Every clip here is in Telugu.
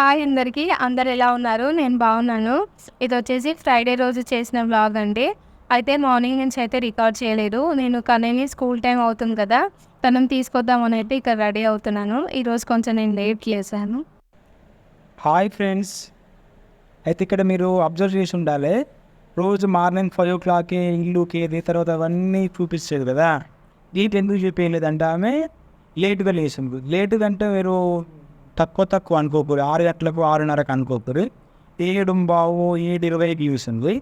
హాయ్ అందరికీ. అందరు ఎలా ఉన్నారు? నేను బాగున్నాను. ఇది వచ్చేసి ఫ్రైడే రోజు చేసిన వ్లాగ్ అండి. అయితే మార్నింగ్ నుంచి అయితే రికార్డ్ చేయలేదు. నేను కనీని స్కూల్ టైం అవుతుంది కదా తనం తీసుకొద్దామని అయితే ఇక్కడ రెడీ అవుతున్నాను. ఈరోజు కొంచెం నేను లేట్ చేశాను. Hi friends. అయితే ఇక్కడ మీరు అబ్జర్వ్ చేసి ఉండాలి. రోజు మార్నింగ్ ఫైవ్ ఓ క్లాక్కి ఇల్లుకి కేది తర్వాత అవన్నీ చూపించేది కదా. డీట్ ఎందుకు చూపించలేదంటే ఆమె లేట్గా లేచింది. లేటుగా అంటే మీరు తక్కువ తక్కువ అనుకోకూడదు. ఆరు గంటలకు ఆరున్నరకు అనుకోకూడదు. ఏడు బావు ఏడు ఇరవైకి చూసింది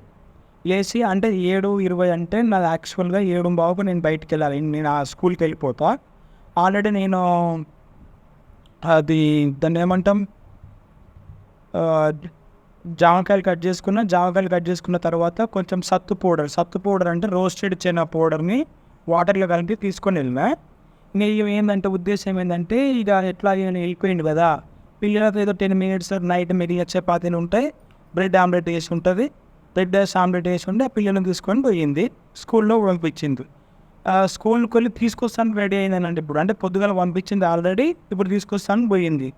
లేచి అంటే ఏడు ఇరవై అంటే నాది యాక్చువల్గా ఏడు బావుకు నేను బయటికి వెళ్ళాలి నేను ఆ స్కూల్కి వెళ్ళిపోతా. ఆల్రెడీ నేను అది దాన్ని ఏమంటాం? జామకాయలు కట్ చేసుకున్న జామకాయలు కట్ చేసుకున్న తర్వాత కొంచెం సత్తు పౌడర్ సత్తు పౌడర్ అంటే రోస్టెడ్ చిన్న పౌడర్ని వాటర్లో కలిపి తీసుకొని వెళ్ళినా. నేను ఏంటంటే ఉద్దేశం ఏంటంటే ఇక ఎట్లా నేను వెళ్ళిపోయింది కదా. పిల్లలతో ఏదో టెన్ మినిట్స్ నైట్ మెరిగా చపాతీలు ఉంటాయి. బ్రెడ్ ఆమ్లెట్ వేసి ఉంటుంది. బ్రెడ్ ఆమ్లెట్ వేసి ఉంటే ఆ పిల్లలను తీసుకొని పోయింది. స్కూల్లో పంపించింది. స్కూల్కి వెళ్ళి తీసుకొస్తాను రెడీ అయిందనండి ఇప్పుడు. అంటే పొద్దుగాల పంపించింది ఆల్రెడీ ఇప్పుడు తీసుకొస్తాను పోయింది.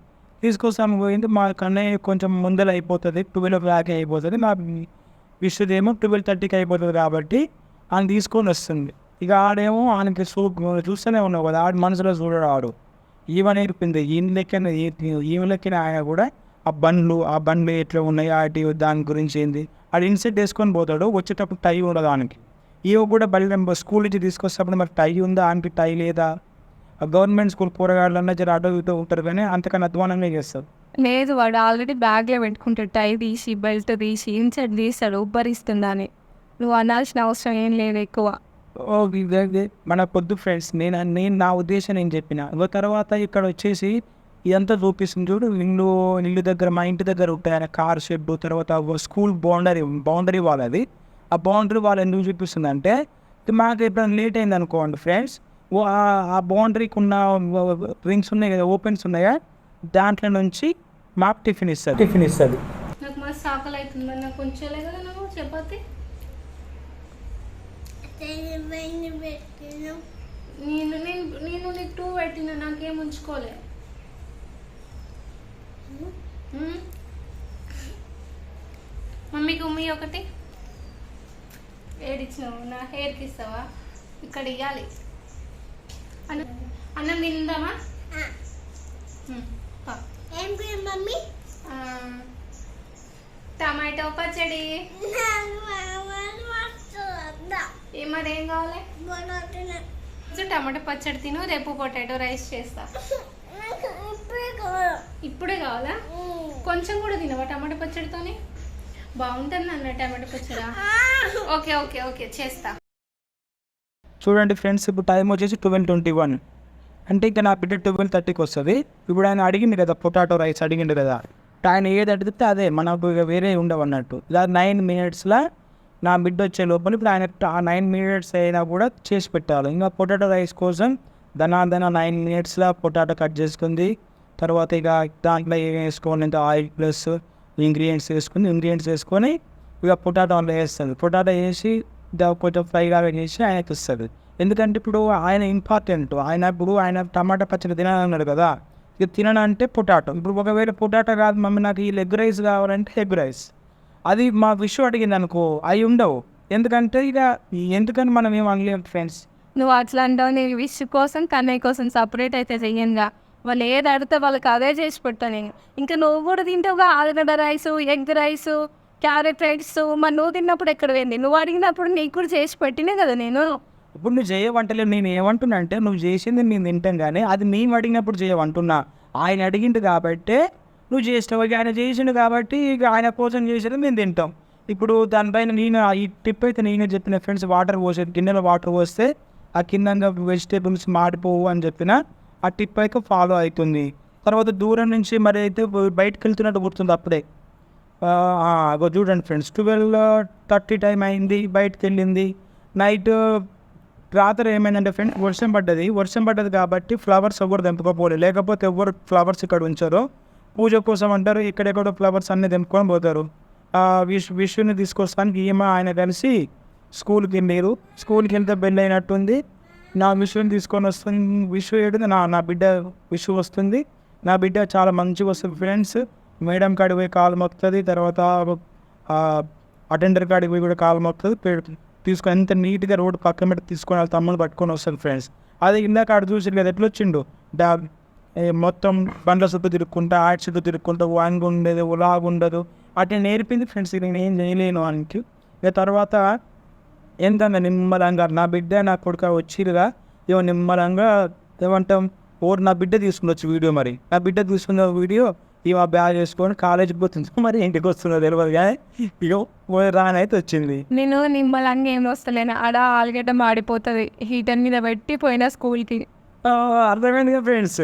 తీసుకొస్తాను పోయింది మా కన్నయ్య కొంచెం ముందర అయిపోతుంది. ట్వెల్వ్ ఓ అయిపోతుంది. మా విషుదేమో ట్వెల్వ్ థర్టీకి అయిపోతుంది కాబట్టి ఆయన తీసుకొని వస్తుంది. ఇక ఆడేమో ఆయనకి చూ చూస్తూనే ఉన్నావు కదా ఆడు మనసులో చూడడు ఆడు ఈమె నేర్పింది ఈయన లెక్కన ఈమె లెక్కన ఆయన కూడా ఆ బండ్లు ఆ బండ్లు ఎట్లా ఉన్నాయి వాటి దాని గురించి ఏంది ఆడు ఇన్సెట్ వేసుకొని పోతాడు వచ్చేటప్పుడు టై ఉండదు ఆయనకి. ఈమె కూడా బయట స్కూల్ నుంచి తీసుకొస్తేప్పుడు మరి టై ఉందా ఆయనకి టై లేదా? ఆ గవర్నమెంట్ స్కూల్ పోరగాళ్ళన్నా జర అటు ఇటు ఉంటారు కానీ అంతకన్నా అధ్వానంగా చేస్తారు లేదు వాడు ఆల్రెడీ బ్యాగ్లో పెట్టుకుంటాడు టై తీసి బెల్ట్ తీసి ఇన్సెట్ తీస్తాడు ఉబ్బరిస్తుందని. నువ్వు అనాల్సిన అవసరం ఏం లేదు ఎక్కువ. మన పొద్దు ఫ్రెండ్స్ నేను నేను నా ఉద్దేశం నేను చెప్పిన. ఇంకో తర్వాత ఇక్కడ వచ్చేసి ఇదంతా చూపిస్తుంది చూడు ఇల్లు ఇల్లు దగ్గర మా ఇంటి దగ్గర ఉంటాయి కార్ షెడ్ తర్వాత స్కూల్ బౌండరీ బౌండరీ వాల్ అది. ఆ బౌండరీ వాల్ ఎందుకు చూపిస్తుంది అంటే మాకు ఎప్పుడైనా లేట్ అయింది అనుకోండి ఫ్రెండ్స్ ఓ ఆ- ఆ బౌండరీకి ఉన్న రింగ్స్ ఉన్నాయి కదా ఓపెన్స్ ఉన్నాయా? దాంట్లో నుంచి మాకు టిఫిన్ ఇస్తుంది. టిఫిన్ ఇస్తుంది. నాకు మస్తు ఆకలి అవుతుంది నాకు కొంచెం చపాతి? నేను నేను నేను నీకు టూ పెట్టిన నాకేం ఉంచుకోలే. మ్మ్? మమ్మీకి ఉమ్మి ఒకటి. ఏడిచ్చినావు నా హెయిర్కి ఇస్తావా? ఇక్కడ ఇవ్వాలి అన్నం అన్నం తిందామా. ఏం మమ్మీ? టమాటో పచ్చడి. ఏ మరి ఏం కావాలి? సో టమాటో పచ్చడి తిను రేపు పొటాటో రైస్ చేస్తా. ఇప్పుడే కావాలా. కొంచెం కూడా తినవా టమాటో పచ్చడితోని? బాగుంటుంది అన్న టమాటో పచ్చడా? ఓకే ఓకే ఓకే చేస్తా. చూడండి ఫ్రెండ్స్ ఇప్పుడు టైం వచ్చేసి ట్వెల్వ్ ట్వంటీ వన్. అంటే ఇంకా నా బిడ్డ ట్వెల్వ్ థర్టీకి వస్తుంది. ఇప్పుడు ఆయన అడిగింది కదా పొటాటో రైస్ అడిగిండు కదా. ఆయన ఏది అడిగితే అదే మనకు ఇక వేరే ఉండవు అన్నట్టు ఇలా నైన్ మినిట్స్లో నా మిడ్ వచ్చే లోపల ఇప్పుడు ఆయన నైన్ మినిట్స్ అయినా కూడా చేసి పెట్టాలి. ఇంకా పొటాటో రైస్ కోసం దనాదన నైన్ మినిట్స్లో పొటాటో కట్ చేసుకుంది. తర్వాత ఇక దాంట్లో ఏం వేసుకోవాలి ఇంత ఆయిల్ ప్లస్ ఇంగ్రీడియంట్స్ వేసుకుని ఇంగ్రీడియంట్స్ వేసుకొని ఇక పొటాటో అందులో వేస్తుంది. పొటాటో వేసి కొంచెం ఫ్రైగా చేసి ఆయనకి ఇస్తుంది. ఎందుకంటే ఇప్పుడు ఆయన ఇంపార్టెంట్. ఆయన ఇప్పుడు ఆయన టమాటా పచ్చడి తినాలన్నాడు కదా. ఇక తిననంటే పొటాటో. ఇప్పుడు ఒకవేళ పొటాటో కాదు మమ్మీ నాకు ఈ లెగ్ రైస్ కావాలంటే ఎగ్ రైస్. అది మా విషయం అడిగింది అనుకో అవి ఉండవు. ఎందుకంటే ఇక ఎందుకని మనం ఏం అనలేము ఫ్రెండ్స్ నువ్వు అట్లా అంటావు నేను విష్ కోసం కన్నయ్య కోసం సపరేట్ అయితే చెయ్యనుగా వాళ్ళు ఏది అడిగితే వాళ్ళకి అదే చేసి పెట్టా నేను. ఇంకా నువ్వు కూడా తింటావుగా ఆలుగడ్డ rice egg rice carrot rice మరి నువ్వు తిన్నప్పుడు ఎక్కడ పోయింది? నువ్వు అడిగినప్పుడు నీకు కూడా చేసి పెట్టినే కదా నేను. ఇప్పుడు నువ్వు చేయవంటలేదు నేను ఏమంటున్నా అంటే నువ్వు చేసింది నేను తింటాం కానీ అది మేము అడిగినప్పుడు చేయవంటున్నా ఆయన అడిగిండు కాబట్టి నువ్వు చేసినావు ఇక ఆయన చేసిండు కాబట్టి ఇక ఆయన కోసం చేసేది మేము తింటాం. ఇప్పుడు దానిపైన నేను ఈ టిప్ అయితే నేనే చెప్పిన ఫ్రెండ్స్ వాటర్ పోసేది గిన్నెలో వాటర్ పోస్తే ఆ కింద వెజిటేబుల్స్ మాడిపోవు అని చెప్పిన ఆ టిప్ అయితే ఫాలో అవుతుంది. తర్వాత దూరం నుంచి మరి అయితే బయటకు వెళ్తున్నట్టు గుర్తుంది అప్పుడే. అగో చూడండి ఫ్రెండ్స్ ట్వెల్వ్ థర్టీ టైం అయింది బయటకు వెళ్ళింది. నైట్ రాత్రి ఏమైందంటే ఫ్రెండ్స్ వర్షం పడ్డది. వర్షం పడ్డది కాబట్టి ఫ్లవర్స్ ఎవరు తెంపుకోపోలేదు లేకపోతే ఎవరు ఫ్లవర్స్ ఇక్కడ ఉంచారు పూజ కోసం అంటారు ఇక్కడెక్కడో ఫ్లవర్స్ అన్నీ తెంపుకొని పోతారు. విష్ విషుని తీసుకొస్తానికి ఈమె ఆయన కలిసి స్కూల్కి వెళ్ళారు. స్కూల్కి వెళ్తే బెల్ అయినట్టుంది నా విషుని తీసుకొని వస్తుంది. విషు ఏడు నా నా బిడ్డ విషు వస్తుంది. నా బిడ్డ చాలా మంచిగా వస్తుంది ఫ్రెండ్స్. మేడం కాడికి పోయి కాలు మొక్కుతుంది. తర్వాత అటెండర్ కాడికి పోయి కూడా కాలు మొక్కుతుంది. తీసుకొని ఎంత నీట్గా రోడ్డు పక్కన పెట్టి తీసుకొని వాళ్ళ తమ్ముడు పట్టుకొని వస్తుంది ఫ్రెండ్స్. అది ఇందాక ఆడ చూసి కదా ఎట్లా వచ్చిండు డా మొత్తం బండ్ల చుట్టూ తిరుక్కుంటా ఆటి చుట్టూ తిరుక్కుంటా వాంగ్ ఉండదు ఉలాగ్ ఉండదు. అట్లా నేర్పింది ఫ్రెండ్స్ నేను ఏం చేయలేను ఆయనకి ఇక తర్వాత ఏంటన్నా నిమ్మలంగా నా బిడ్డ నా కొడుక వచ్చిరుగా ఏమో నిమ్మలంగా ఏమంటాం ఓరు నా బిడ్డ తీసుకుని వీడియో మరి. నా బిడ్డ తీసుకున్న వీడియో ఇవ బ్యాగ్ వేసుకొని కాలేజీకి పోతుంది మరి? ఇంటికి వస్తుందో తెలియదు కానీ ఇక రానైతే వచ్చింది. నేను నిమ్మలంగా ఏం వస్తలేను. ఆడ ఆలుగడ్డ మాడిపోతుంది. హీటర్ మీద పెట్టి పోయిన స్కూల్కి. అర్థమైంది ఫ్రెండ్స్?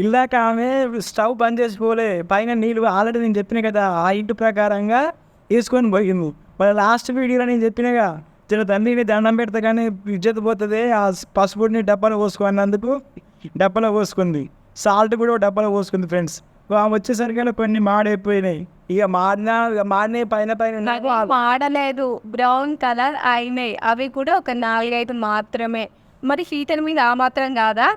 ఇల్లాక ఆమె స్టవ్ బంద్ చేసుకోలే పైన నీళ్ళు ఆల్రెడీ నేను చెప్పిన కదా ఆ ఇంటి ప్రకారంగా వేసుకొని పోయింది. మరి లాస్ట్ వీడియోలో నేను చెప్పినగా చిన్న తండ్రిని దండం పెడతా కానీ ఇజ్జత్ పోతుంది ఆ పసుపుడిని డబ్బాలో పోసుకున్నందుకు డబ్బాలో పోసుకుంది. సాల్ట్ కూడా డబ్బాలో పోసుకుంది ఫ్రెండ్స్. ఆమె వచ్చేసరికి కొన్ని మాడైపోయినాయి. ఇక మాడినా ఇక మాడినాయి పైన పైన మాడలేదు. బ్రౌన్ కలర్ అయినాయి. అవి కూడా ఒక నాలుగైదు మాత్రమే. మరి హీటర్ మీద ఆ మాత్రం కాదా?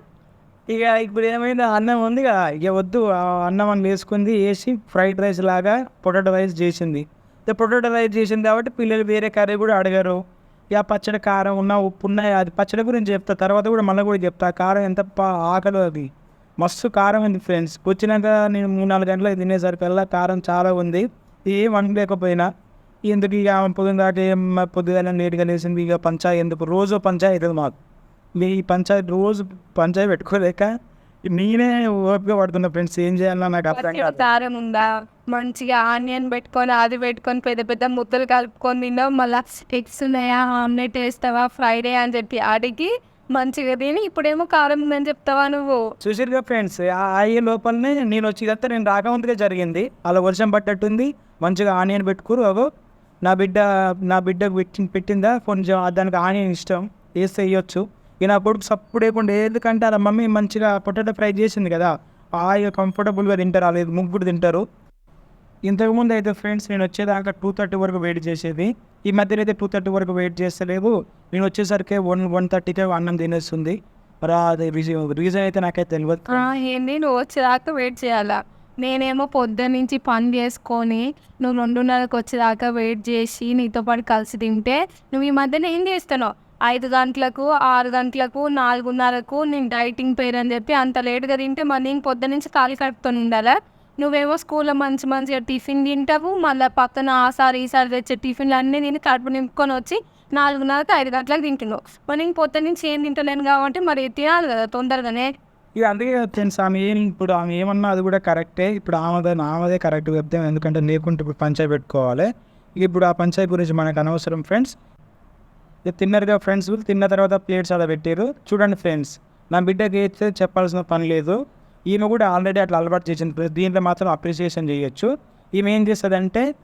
ఇక ఇప్పుడు ఏమైంది? అన్నం ఉంది కదా ఇక వద్దు. ఆ అన్నం అని వేసుకుంది వేసి ఫ్రైడ్ రైస్ లాగా పొటాటో రైస్ చేసింది. ఇక పొటాటో రైస్ చేసింది కాబట్టి పిల్లలు వేరే కర్రీ కూడా అడగరు. ఇక పచ్చడి కారం ఉన్న ఉప్పు ఉన్న అది పచ్చడి గురించి చెప్తా. తర్వాత కూడా మళ్ళీ కూడా చెప్తా. కారం ఎంత పా- ఆకలి అది. మస్తు కారం ఉంది ఫ్రెండ్స్. వచ్చినాక నేను మూడు నాలుగు గంటలకు తినేసరికల్లా కారం చాలా ఉంది. ఏం వండలేకపోయినా. ఎందుకు ఇక ఆమె పొద్దున దాటి ఏం పొద్దున నీట్గా లేచింది? ఇక పంచాయతీ ఎందుకు? రోజు పంచాయతీ అవుతుంది మాకు. మీ పంచాయతీ రోజు పంచాయతీ పెట్టుకోలేక నేనే ఓపిక పడుతున్నా ఫ్రెండ్స్ ఏం చేయాలన్నా నాకు అర్థం కాదు. కారం ఉందా? మంచిగా ఆనియన్ పెట్టుకొని అది పెట్టుకొని పెద్ద పెద్ద ముద్దలు కలుపుకొని తిన్నావు మళ్ళీ ఎగ్స్ ఉన్నాయా ఆమ్లెట్ వేస్తావా ఫ్రైడే అని చెప్పి అడిగి మంచిగా తిని ఇప్పుడేమో కారం ఉందని చెప్తావా నువ్వు? చూసిరుగా ఫ్రెండ్స్ ఆ అయ్యే లోపలనే నేను వచ్చి ఇదంతా నేను రాకముందుగా జరిగింది. అలా వర్షం పట్టట్టుంది మంచిగా ఆనియన్ పెట్టుకురు అగో. నా బిడ్డ నా బిడ్డకు పెట్టి పెట్టిందా కొంచెం దానికి ఆనియన్ ఇష్టం వేస్తే వేయొచ్చు ఇక నా కొడుకు సప్పుడు ఎందుకంటే అలా మమ్మీ మంచిగా పొటాటో ఫ్రై చేసింది కదా హాయిగా కంఫర్టబుల్గా తింటారు అలా ముగ్గురు తింటారు. ఇంతకుముందు అయితే ఫ్రెండ్స్ నేను వచ్చేదాకా టూ థర్టీ వరకు వెయిట్ చేసేది ఈ మధ్యలో అయితే టూ థర్టీ వరకు వెయిట్ చేస్తలేవు నేను వచ్చేసరికి వన్ వన్ థర్టీకే అన్నం తినేస్తుంది. మరి అది రీజన్ రీజన్ అయితే నాకైతే తెలియదు ఏంటి నువ్వు వచ్చేదాకా వెయిట్ చేయాలా? నేనేమో పొద్దున్న నుంచి పని చేసుకొని నువ్వు రెండున్నరకు వచ్చేదాకా వెయిట్ చేసి నీతో పాటు కలిసి తింటే నువ్వు ఈ మధ్యన ఏం చేస్తున్నావు? ఐదు గంటలకు ఆరు గంటలకు నాలుగున్నరకు నేను డైటింగ్ పేరు అని చెప్పి అంత లేట్గా తింటే మరి నేను పొద్దు నుంచి కాలు కడుపుతో ఉండాలా? నువ్వేమో స్కూల్లో మంచి మంచిగా టిఫిన్ తింటావు మళ్ళీ పక్కన ఆసారి ఈసారి తెచ్చే టిఫిన్లు అన్నీ నేను కడుపు నింపుకొని వచ్చి నాలుగున్నరకు ఐదు గంటలకు తింటున్నావు. మరి నేను పొద్దు నుంచి ఏం తింటలేను కాబట్టి మరి తినాలి కదా తొందరగానే. ఇక అందుకే ఫ్రెండ్స్ ఆమె ఏం ఇప్పుడు ఆమె ఏమన్నా అది కూడా కరెక్టే ఇప్పుడు ఆమెదే ఆమెదే కరెక్ట్ చెప్తే ఎందుకంటే లేకుంటే ఇప్పుడు పంచాయి పెట్టుకోవాలి. ఇక ఇప్పుడు ఆ పంచాయి గురించి మనకు అనవసరం ఫ్రెండ్స్. ఇక తిన్నారుగా ఫ్రెండ్స్ తిన్న తర్వాత ప్లేట్స్ అలా పెట్టారు. చూడండి ఫ్రెండ్స్ నా బిడ్డకి అయితే చెప్పాల్సిన పని లేదు. ఈమె కూడా ఆల్రెడీ అట్లా అలవాటు చేసింది దీంట్లో మాత్రం అప్రిసియేషన్ చేయొచ్చు. ఈమె ఏం చేస్తుందంటే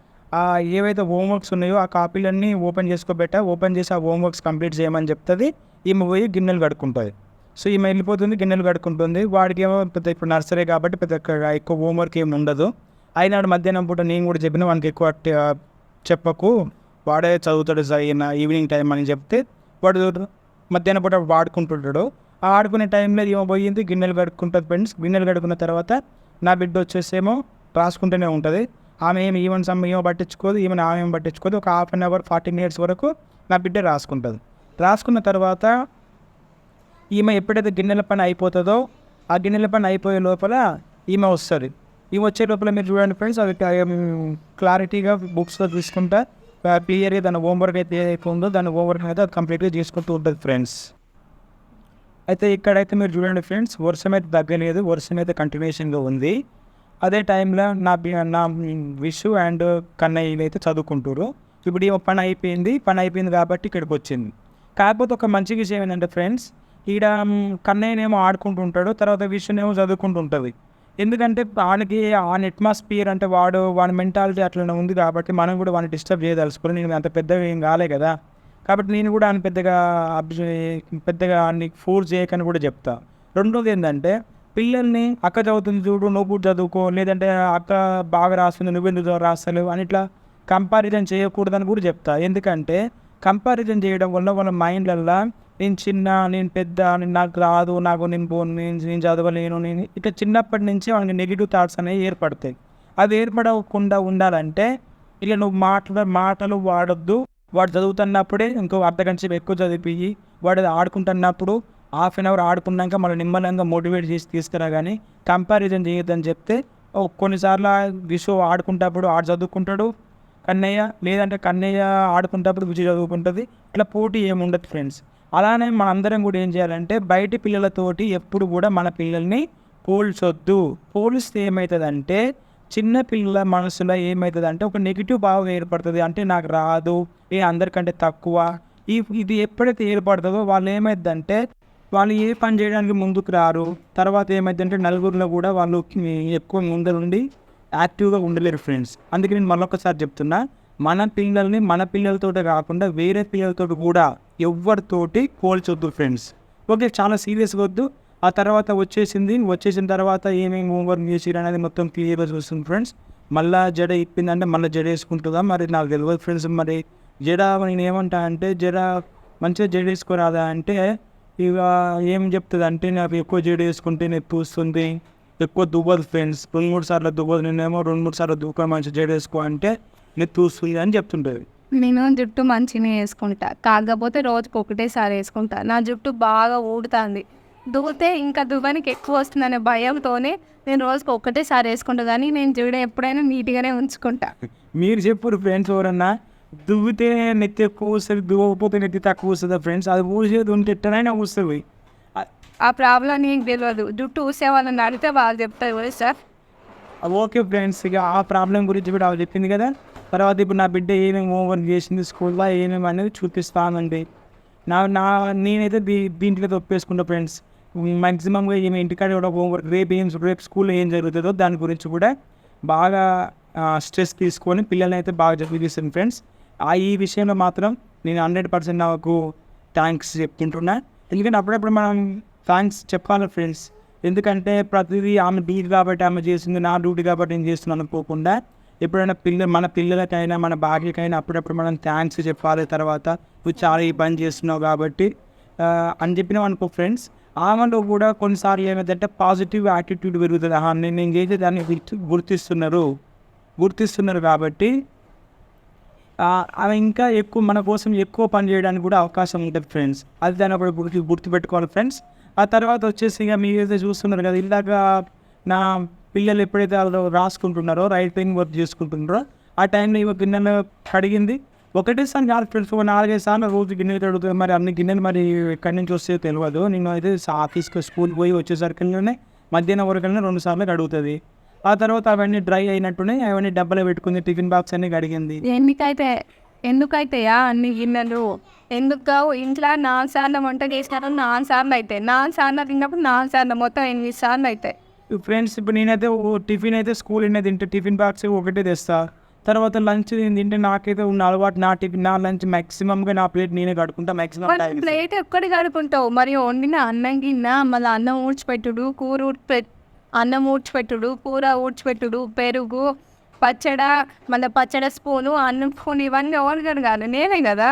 ఏవైతే హోంవర్క్స్ ఉన్నాయో ఆ కాపీలన్నీ ఓపెన్ చేసుకోబెట్ట ఓపెన్ చేసి ఆ హోంవర్క్స్ కంప్లీట్ చేయమని చెప్తుంది. ఈమె పోయి గిన్నెలు కడుక్కుంటుంది. సో ఈమె వెళ్ళిపోతుంది గిన్నెలు కడుక్కుంటుంది. వాడికి ఏమో పెద్ద ఇప్పుడు నర్సరీ కాబట్టి పెద్ద ఎక్కువ- హోంవర్క్ ఏమి ఉండదు. అయినాడు మధ్యాహ్నం పూట నేను కూడా చెప్పిన వానికి ఎక్కువ చెప్పకు. వాడే చదువుతాడు అయిన ఈవినింగ్ టైం అని చెప్తే వాడు మధ్యాహ్నం పూట వాడుకుంటుంటాడు. ఆ ఆడుకునే టైంలో ఏమో పోయింది గిన్నెలు కడుక్కుంటుంది ఫ్రెండ్స్ గిన్నెలు కడుక్కున్న తర్వాత నా బిడ్డ వచ్చేసేమో రాసుకుంటూనే ఉంటుంది. ఆమె ఏమి ఈవెన్ సమ్ ఏమో పట్టించుకోదు ఈమెను ఆమె ఏమి పట్టించుకోదు. ఒక half an hour forty minutes వరకు నా బిడ్డ రాసుకుంటుంది. రాసుకున్న తర్వాత ఈమె ఎప్పుడైతే గిన్నెల పని అయిపోతుందో ఆ గిన్నెల పని అయిపోయే లోపల ఈమె వస్తుంది. ఈమె వచ్చే లోపల మీరు చూడండి ఫ్రెండ్స్ అవి క్లారిటీగా బుక్స్లో తీసుకుంటారు క్లియర్గా దాని హోంవర్క్ అయితే ఏదైతే ఉందో దాని హోంవర్క్ అయితే అది కంప్లీట్గా చేసుకుంటూ ఉంటుంది ఫ్రెండ్స్ అయితే ఇక్కడైతే మీరు చూడండి ఫ్రెండ్స్ వర్షం అయితే తగ్గలేదు వర్షం అయితే కంటిన్యూషన్గా ఉంది. అదే టైంలో నా బి- నా విషు అండ్ కన్నయ్యలు అయితే చదువుకుంటారు ఇప్పుడు ఈ పని అయిపోయింది పని అయిపోయింది కాబట్టి ఇక్కడికి వచ్చింది. కాకపోతే ఒక మంచి విషయం ఏంటంటే ఫ్రెండ్స్ ఈడ కన్నయ్యనేమో ఆడుకుంటుంటాడు తర్వాత విషునేమో చదువుకుంటుంటుంది ఎందుకంటే వానికి ఆన్ అట్మాస్ఫియర్ అంటే వాడు వాని మెంటాలిటీ అట్లనే ఉంది కాబట్టి మనం కూడా వాడిని డిస్టర్బ్ చేయదలుచుకుని నేను అంత పెద్దగా ఏం కాలే కదా. కాబట్టి నేను కూడా ఆయన పెద్దగా పెద్దగా అన్ని ఫోర్స్ చేయకని కూడా చెప్తా. రెండోది ఏంటంటే పిల్లల్ని అక్క చదువుతుంది చూడు నువ్వు కూడా చదువుకో లేదంటే అక్క బాగా రాస్తుంది నువ్వెందుకు రాస్తలేవు అని ఇట్లా కంపారిజన్ చేయకూడదని కూడా చెప్తా. ఎందుకంటే కంపారిజన్ చేయడం వల్ల వాళ్ళ మైండ్లల్లో నేను చిన్న నేను పెద్ద నేను నాకు రాదు నాకు నేను పో నేను నేను చదవలేను నేను ఇట్లా చిన్నప్పటి నుంచి వాళ్ళకి నెగిటివ్ థాట్స్ అనేవి ఏర్పడతాయి. అది ఏర్పడకుండా ఉండాలంటే ఇట్లా నువ్వు మాటల మాటలు వాడొద్దు. వాడు చదువుతున్నప్పుడే ఇంకో అర్ధ గంట సేపు ఎక్కువ చదివి వాడు ఆడుకుంటున్నప్పుడు హాఫ్ అన్ అవర్ ఆడుకున్నాక మళ్ళీ నిమ్మలంగా మోటివేట్ చేసి తీసుకురా కానీ కంపారిజన్ చేయొద్దని చెప్తే ఓ కొన్నిసార్లు విషు ఆడుకుంటప్పుడు ఆడు చదువుకుంటాడు. కన్నయ్య లేదంటే కన్నయ్య ఆడుకుంటప్పుడు విజయ్ చదువుకుంటుంది. ఇట్లా పోటీ ఏముండదు ఫ్రెండ్స్. అలానే మనందరం కూడా ఏం చేయాలంటే బయటి పిల్లలతోటి ఎప్పుడు కూడా మన పిల్లల్ని పోల్చొద్దు. పోలిస్తే ఏమవుతుందంటే చిన్న పిల్లల మనసులో ఏమవుతుందంటే ఒక నెగిటివ్ భావం ఏర్పడుతుంది. అంటే నాకు రాదు ఏ అందరికంటే తక్కువ. ఈ ఇది ఎప్పుడైతే ఏర్పడుతుందో వాళ్ళు ఏమైందంటే వాళ్ళు ఏ పని చేయడానికి ముందుకు రారు. తర్వాత ఏమైందంటే నలుగురిలో కూడా వాళ్ళు ఎక్కువ ముందరుండి యాక్టివ్గా ఉండలేరు ఫ్రెండ్స్. అందుకే నేను మళ్ళొకసారి చెప్తున్నా మన పిల్లల్ని మన పిల్లలతో కాకుండా వేరే పిల్లలతో కూడా ఎవరితోటి పోల్చొద్దు ఫ్రెండ్స్. ఓకే చాలా సీరియస్గా వద్దు. ఆ తర్వాత వచ్చేసింది వచ్చేసిన తర్వాత ఏమేమి హోంవర్క్ చేసిరు అనేది మొత్తం క్లియర్గా చూస్తుంది ఫ్రెండ్స్. మళ్ళా జడ ఇప్పిందంటే మళ్ళీ జడ వేసుకుంటుందా? మరి నాకు తెలియదు ఫ్రెండ్స్ మరి. జడ నేను ఏమంటా అంటే జడ మంచిగా జడ వేసుకోరాదా అంటే ఇక ఏం చెప్తుంది అంటే నాకు ఎక్కువ జడ వేసుకుంటే నేను పూస్తుంది ఎక్కువ దువ్వదు ఫ్రెండ్స్. రెండు మూడు సార్లు దువ్వదు నేనేమో రెండు మూడు సార్లు దువ్వుకో మంచిగా జడ వేసుకో అంటే నొప్పి వస్తుంది అని చెప్తుంటుంది. నేను జుట్టు మంచిగా వేసుకుంటా. కాకపోతే రోజుకి ఒకటేసారి వేసుకుంటా. నా జుట్టు బాగా ఊడుతుంది. దువ్వుతే ఇంకా దువ్వనికి ఎక్కువ వస్తుందనే భయంతోనే నేను రోజుకి ఒకటేసారి వేసుకుంటా. కానీ నేను జుడ ఎప్పుడైనా నీట్గానే ఉంచుకుంటా. మీరు చెప్పురు ఫ్రెండ్స్ ఎవరన్నా దువ్వితే నెత్తి ఎక్కువ వస్తుంది దువ్వకపోతే నెత్తి తక్కువ వస్తుందా ఫ్రెండ్స్? అది ఊసేది ఉంటే ఎట్టనైనా వస్తుంది ఆ- ప్రాబ్లం నీకు తెలియదు జుట్టు ఊసే వాళ్ళని అడిగితే వాళ్ళు చెప్తారు సార్. ఓకే ఫ్రెండ్స్ ఇక ఆ ప్రాబ్లం గురించి కూడా ఆవిడ చెప్పింది కదా. తర్వాత ఇప్పుడు నా బిడ్డ ఏమేమి హోంవర్క్ చేసింది స్కూల్లో ఏమేమి అనేది చూపిస్తానండి. నా నా నేనైతే దీ దీంట్లో ఒప్పేసుకుంటా ఫ్రెండ్స్ మ్యాక్సిమంగా ఏమి ఇంటికాడ కూడా హోంవర్క్ రేపు ఏం రేపు స్కూల్లో ఏం జరుగుతుందో దాని గురించి కూడా బాగా స్ట్రెస్ తీసుకొని పిల్లల్ని అయితే బాగా చదివిస్తాను ఫ్రెండ్స్ ఆ ఈ విషయంలో మాత్రం నేను హండ్రెడ్ పర్సెంట్ నాకు థ్యాంక్స్ చెప్తుంటున్నా. ఎందుకంటే అప్పుడప్పుడు మనం థ్యాంక్స్ చెప్పాలి ఫ్రెండ్స్ ఎందుకంటే ప్రతిదీ ఆమె డ్యూటీ కాబట్టి ఆమె చేసింది నా డ్యూటీ కాబట్టి నేను చేస్తున్నాను అనుకోకుండా ఎప్పుడైనా పిల్ల మన పిల్లలకైనా మన భార్యకైనా అప్పుడప్పుడు మనం థ్యాంక్స్ చెప్పాలి తర్వాత నువ్వు చాలా ఈ పని చేస్తున్నావు కాబట్టి అని చెప్పినాం అనుకో ఫ్రెండ్స్ ఆమెలో కూడా కొన్నిసార్లు ఏమైందంటే పాజిటివ్ యాటిట్యూడ్ పెరుగుతుంది. ఆహా, నేను నేను చేసే దాన్ని గుర్తు- గుర్తిస్తున్నారు. గుర్తిస్తున్నారు కాబట్టి అవి ఇంకా ఎక్కువ మన కోసం ఎక్కువ పని చేయడానికి కూడా అవకాశం ఉంటుంది ఫ్రెండ్స్ అది దాన్ని ఒకటి గుర్తు గుర్తుపెట్టుకోవాలి ఫ్రెండ్స్ ఆ తర్వాత వచ్చేసి ఇక మీరు ఏదైతే చూస్తున్నారు కదా ఇలాగ నా పిల్లలు ఎప్పుడైతే వాళ్ళు రాసుకుంటున్నారో రైట్ రైటింగ్ వర్క్ చేసుకుంటున్నారో ఆ టైంలో ఇవ్వ గిన్నెలు కడిగింది. ఒకటేసారి కాదు ఫ్రెండ్స్ ఒక నాలుగైదు సార్లు రోజు గిన్నెలు కడుగుతుంది మరి అన్ని గిన్నెలు మరి ఎక్కడి నుంచి వస్తే తెలియదు నేను అయితే ఆఫీస్కి స్కూల్ పోయి వచ్చేసరికిలోనే మధ్యాహ్నం వరకునే రెండు సార్లు కడుగుతుంది. ఆ తర్వాత అవన్నీ డ్రై అయినట్టునే అవన్నీ డబ్బాలో పెట్టుకుంది టిఫిన్ బాక్స్ అన్ని కడిగింది. ఎందుకైతే ఎందుకైతాయా అన్ని గిన్నెలు? ఎందుకు ఇంట్లో నాలుగు సార్లు వంట చేసినారు నాలుగు సార్లు అవుతాయి నాలుగు సార్లు తిన్నప్పుడు నాలుగు సార్లు మొత్తం ఎనిమిది సార్లు అవుతాయి ఫ్రెండ్స్ ఇప్పుడు నేనైతే ఓ టిఫిన్ అయితే స్కూల్ అయినా తింటే. టిఫిన్ బాక్స్ ఒకటే తెస్తా. తర్వాత లంచ్ నేను తింటే నాకైతే ఉన్న అలవాటు నా టిఫిన్ నా లంచ్ మ్యాక్సిమంగా నా ప్లేట్ నేనే కడుకుంటా మ్యాక్సిమం మరి ప్లేట్ ఎక్కడి కడుకుంటావు మరి వండిన అన్నం గిన్న మళ్ళీ అన్నం ఊడ్చిపెట్టుడు కూర ఊడ్చిపె అన్నం ఊడ్చిపెట్టుడు కూర ఊడ్చిపెట్టుడు పెరుగు పచ్చడ మళ్ళీ పచ్చడ స్పూను అన్నం స్పూన్ ఇవన్నీ ఎవరు కడగాలి? నేనే కదా.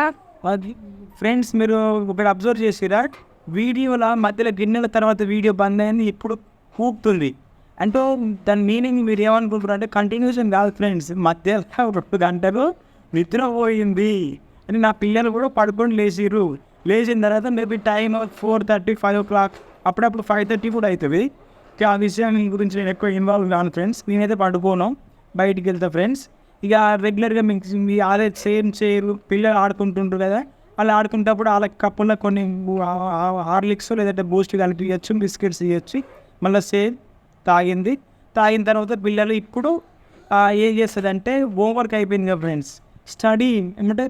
అది ఫ్రెండ్స్ మీరు ఒకటి అబ్జర్వ్ చేసిరా? వీడియోల మధ్యలో గిన్నెల తర్వాత వీడియో బంద్ అయింది. ఇప్పుడు కూపుతుంది. అంటే దాని మీనింగ్ మీరు ఏమనుకుంటున్నారు అంటే కంటిన్యూషన్ కాదు ఫ్రెండ్స్ మధ్యలో రెండు గంటలు నిద్రపోయింది అని నా పిల్లలు కూడా పడుకొని లేచిరు లేచిన తర్వాత maybe time four thirty five o'clock అప్పుడప్పుడు ఫైవ్ థర్టీ కూడా అవుతుంది ఆ విషయం గురించి నేను ఎక్కువ ఇన్వాల్వ్ కాను ఫ్రెండ్స్ నేనైతే పడుకోను. బయటికి వెళ్తా ఫ్రెండ్స్ ఇక రెగ్యులర్గా మీకు మీ అదే సేమ్ చేయరు పిల్లలు ఆడుకుంటుంటారు కదా. వాళ్ళు ఆడుకునేటప్పుడు వాళ్ళ కప్పుల్లో కొన్ని హార్లిక్స్ లేదంటే బూస్ట్ కలిపి ఇవ్వచ్చు బిస్కెట్స్ ఇవ్వచ్చు మళ్ళీ సేమ్ తాగింది. తాగిన తర్వాత పిల్లలు ఇప్పుడు ఏం చేస్తుందంటే హోంవర్క్ అయిపోయింది కదా ఫ్రెండ్స్ స్టడీ ఏమంటే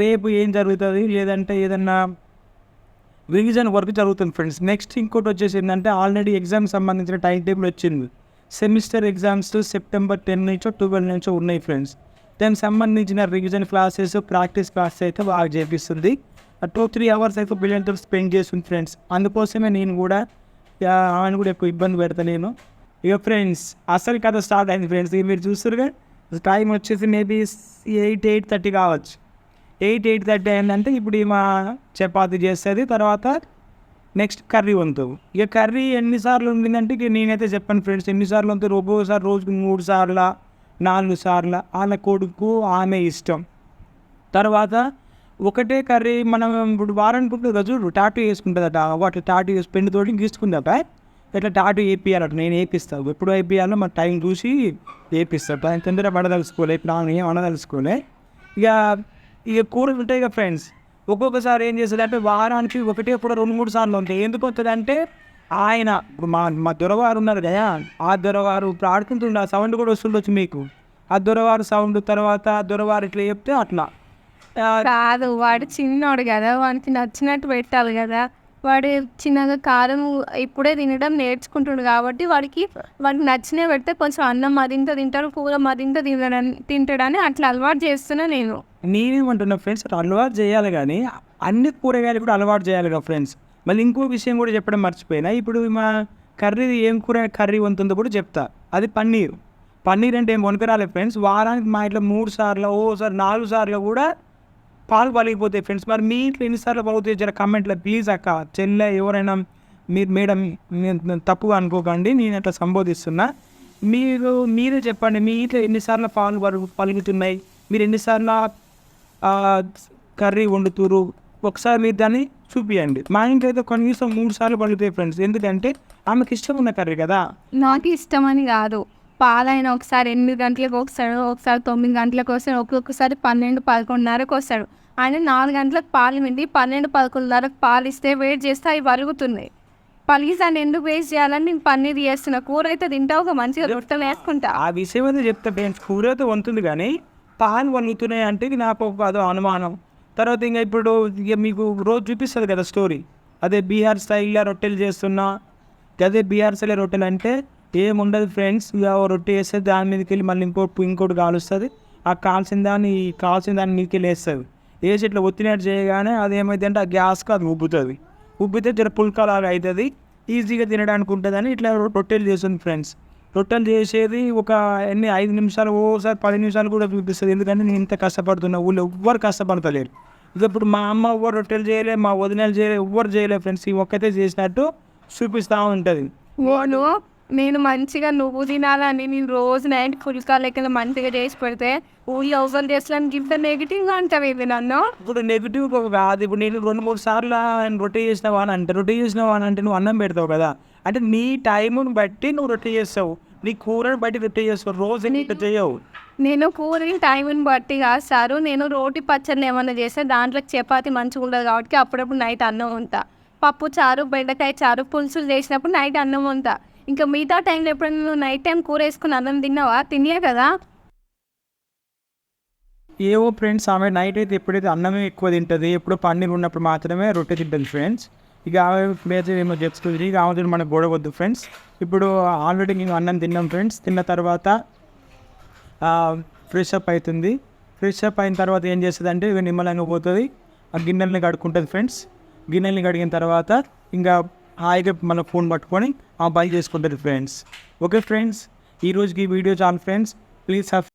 రేపు ఏం జరుగుతుంది? లేదంటే ఏదన్నా రివిజన్ వర్క్ జరుగుతుంది ఫ్రెండ్స్ నెక్స్ట్ ఇంకోటి వచ్చేసి ఏంటంటే ఆల్రెడీ ఎగ్జామ్ సంబంధించిన టైం టేబుల్ వచ్చింది. సెమిస్టర్ ఎగ్జామ్స్ సెప్టెంబర్ టెన్ నుంచో ట్వెల్వ్ నుంచో ఉన్నాయి ఫ్రెండ్స్ దానికి సంబంధించిన రివిజన్ క్లాసెస్ ప్రాక్టీస్ క్లాసెస్ అయితే బాగా చేపిస్తుంది. టూ త్రీ అవర్స్ అయితే పిల్లలతో స్పెండ్ చేస్తుంది ఫ్రెండ్స్ అందుకోసమే నేను కూడా ఆమెను కూడా ఎక్కువ ఇబ్బంది పెడతా నేను. ఇక ఫ్రెండ్స్ అసలు కథ స్టార్ట్ అయింది ఫ్రెండ్స్ ఇక మీరు చూస్తారుగా టైం వచ్చేసి మేబీ ఎయిట్ ఎయిట్ థర్టీ కావచ్చు. ఎయిట్ ఎయిట్ థర్టీ అయిందంటే ఇప్పుడు మా చపాతి చేస్తుంది తర్వాత నెక్స్ట్ కర్రీ వంతువు ఇక కర్రీ ఎన్నిసార్లు ఉండిందంటే ఇక నేనైతే చెప్పాను ఫ్రెండ్స్ ఎన్నిసార్లు వంతు ఒక్కోసారి రోజుకి మూడు సార్ల నాలుగు సార్ల ఆమె కొడుకు ఆమె ఇష్టం. తర్వాత ఒకటే కర్రీ మనం ఇప్పుడు వారానికి రోజు టాటూ వేసుకుంటుందట. వాటి టాటూ వేసి పెండుతోటి గీసుకుందట. ఇట్లా టాటూ వేపియాలట. నేను వేపిస్తాను ఎప్పుడు వేపియాలో మన టైం చూసి వేపిస్తాను టైం తొందరగా పడదలుచుకోలే ఇప్పుడు ఆమె ఏం అనదలుచుకోలే ఇక ఇక కూరలు ఉంటాయి ఇక ఫ్రెండ్స్. ఒక్కొక్కసారి ఏం చేస్తుంది అంటే వారానికి ఒకటే కూడా రెండు మూడు సార్లు ఉంటాయి. ఎందుకు వస్తుందంటే ఆయన మా మా దొరవారు ఉన్నారు కదా. ఆ దొరవారు ఇప్పుడు ఆడుకుంటుండే ఆ సౌండ్ కూడా వస్తుండొచ్చు మీకు. ఆ దొరవారు సౌండ్ తర్వాత ఆ దొరవారు ఇట్లా చెప్తే అట్లా. కాదు. వాడు చిన్నోడు కదా వాడికి నచ్చినట్టు పెట్టాలి కదా. వాడు చిన్నగా కారం ఇప్పుడే తినడం నేర్చుకుంటుడు కాబట్టి వాడికి వాడికి నచ్చినవి పెడితే కొంచెం అన్నం మరింత తింటాడు కూర మరింత తినడం తింటాడని అట్లా అలవాటు చేస్తున్నా నేను. నేనేమంటున్నా ఫ్రెండ్స్ అలవాటు చేయాలి కానీ అన్ని కూరగాయలు కూడా అలవాటు చేయాలి కదా ఫ్రెండ్స్ మళ్ళీ ఇంకో విషయం కూడా చెప్పడం మర్చిపోయినా ఇప్పుడు మా కర్రీ ఏం కూర కర్రీ వంతుందో కూడా చెప్తా. అది పన్నీర్. పన్నీర్ అంటే ఏం వనకరాలి ఫ్రెండ్స్ వారానికి మా ఇంట్లో మూడు సార్లు ఓసారి నాలుగు సార్లు కూడా పాలు పలిగిపోతాయి ఫ్రెండ్స్ మరి మీ ఇంట్లో ఎన్నిసార్లు పలుగుతాయి జర కమెంట్లో ప్లీజ్ అక్క చెల్లె ఎవరైనా మీరు మేడం నేను తప్పుగా అనుకోకండి నేను అట్లా సంబోధిస్తున్నా. మీరు మీరే చెప్పండి మీ ఇంట్లో ఎన్నిసార్లు పాలు పలుగు పలుకుతున్నాయి? మీరు ఎన్నిసార్లు కర్రీ వండుతురు ఒకసారి మీరు దాన్ని చూపియండి. మా ఇంట్లో అయితే కనీసం మూడు సార్లు పలుకుతాయి ఫ్రెండ్స్ ఎందుకంటే ఆమెకి ఇష్టం ఉన్న కర్రీ కదా? నాకు ఇష్టం అని కాదు. పాలైన ఒకసారి ఎనిమిది గంటలకు వస్తాడు ఒకసారి తొమ్మిది గంటలకు వస్తాడు ఒక్కొక్కసారి పన్నెండు పదకొండున్నరకు వస్తాడు. ఆయన నాలుగు గంటలకు పాలు విండి పన్నెండు పదకొండున్నరకు పాలు ఇస్తే వెయిట్ చేస్తే అవి పలుగుతున్నాయి పలిగిసాన్ని ఎందుకు వేస్ట్ చేయాలని నేను పన్నీర్ చేస్తున్నా. కూర అయితే తింటావు మంచిగా రొట్టెలు వేసుకుంటా. ఆ విషయం అయితే చెప్తా ఫ్రెండ్స్. కూర అయితే వంతుంది కానీ పాలు వండుతున్నాయి అంటే నాకు ఒక అదో అనుమానం. తర్వాత ఇంకా ఇప్పుడు ఇక మీకు రోజు చూపిస్తుంది కదా స్టోరీ అదే బీహార్ స్టైల్లో రొట్టెలు చేస్తున్నా అదే బీహార్ స్టైల్ రొట్టెలు అంటే ఏముండదు ఫ్రెండ్స్. ఇక రొట్టె వేస్తే దాని మీదకి వెళ్ళి మళ్ళీ ఇంకోటి ఇంకోటి కాలుస్తుంది. ఆ కాల్చిన దాన్ని కాల్చిన దాన్ని మీదకి వెళ్ళి వేస్తుంది. వేసి ఇట్లా ఒత్తినట్టు చేయగానే అది ఏమైంది అంటే ఆ గ్యాస్కి అది ఉబ్బుతుంది. ఉబ్బితే జర పుల్కలాగా అవుతుంది ఈజీగా తినడానికి ఉంటుందని ఇట్లా రొట్టెలు చేస్తుంది ఫ్రెండ్స్. రొట్టెలు చేసేది ఒక ఎన్ని ఐదు నిమిషాలు ఓసారి పది నిమిషాలు కూడా చూపిస్తుంది. ఎందుకంటే నేను ఇంత కష్టపడుతున్నా ఊళ్ళో ఎవ్వరు కష్టపడతలేరు. ఇప్పుడు మా అమ్మ ఎవ్వరు రొట్టెలు చేయలే మా వదినలు చేయలే ఎవ్వరు చేయలే ఫ్రెండ్స్. ఈ ఒక్కతే చేసినట్టు చూపిస్తూ ఉంటుంది. ఓను నేను మంచిగా నువ్వు తినాలని నేను రోజు నైట్ పుల్కా లెక్కన మంచిగా చేసి పెడితే ఊళ్ళో ఎవరు చేస్తాను గిఫ్ట్ నెగిటివ్గా అంటావు ఇది నన్ను? ఇప్పుడు నెగిటివ్ కాదు ఇప్పుడు నేను రెండు మూడు సార్లు రొట్టె చేసినావా అని అంటే రొట్టె చేసినావా అని అంటే నువ్వు అన్నం పెడతావు కదా. అంటే నీ టైంని బట్టి నువ్వు రొట్టె చేస్తావు. నీ కూరని బట్టి రొట్టె చేస్తావు. రోజు నీకు చేయవు. నేను కూర టైంని బట్టి కాస్తారు నేను రోటి పచ్చడిని ఏమన్నా చేస్తే దాంట్లో చపాతి మంచిగా ఉండదు కాబట్టి అప్పుడప్పుడు నైట్ అన్నం ఉంటా పప్పు చారు బెండకాయ చారు పులుసులు చేసినప్పుడు నైట్ అన్నం ఉంటా ఇంకా మిగతా టైంలో ఎప్పుడైనా నువ్వు నైట్ టైం కూర వేసుకుని అన్నం తిన్నావా? తినే కదా? ఏవో ఫ్రెండ్స్ ఆమె నైట్ అయితే ఎప్పుడైతే అన్నమే ఎక్కువ తింటుంది ఎప్పుడు పన్నీర్ ఉన్నప్పుడు మాత్రమే రొట్టె తింటుంది ఫ్రెండ్స్. ఇక ఆమె మేజర్ ఏమో చెప్తుంది ఇక ఆమె మనకు గొడవద్దు ఫ్రెండ్స్. ఇప్పుడు ఆల్రెడీ మేము అన్నం తిన్నాం ఫ్రెండ్స్ తిన్న తర్వాత ఫ్రెష్ అప్ అవుతుంది ఫ్రెష్ అప్ అయిన తర్వాత ఏం చేస్తుంది అంటే ఇక నిమ్మలంగా పోతుంది ఆ గిన్నెల్ని కడుక్కుంటుంది ఫ్రెండ్స్. గిన్నెల్ని కడిగిన తర్వాత ఇంకా హాయిగా మన ఫోన్ పట్టుకొని ఆ బై చేసుకుంటుంది ఫ్రెండ్స్ ఓకే ఫ్రెండ్స్ ఈ రోజుకి ఈ వీడియో చాలు ఫ్రెండ్స్ ప్లీజ్ సబ్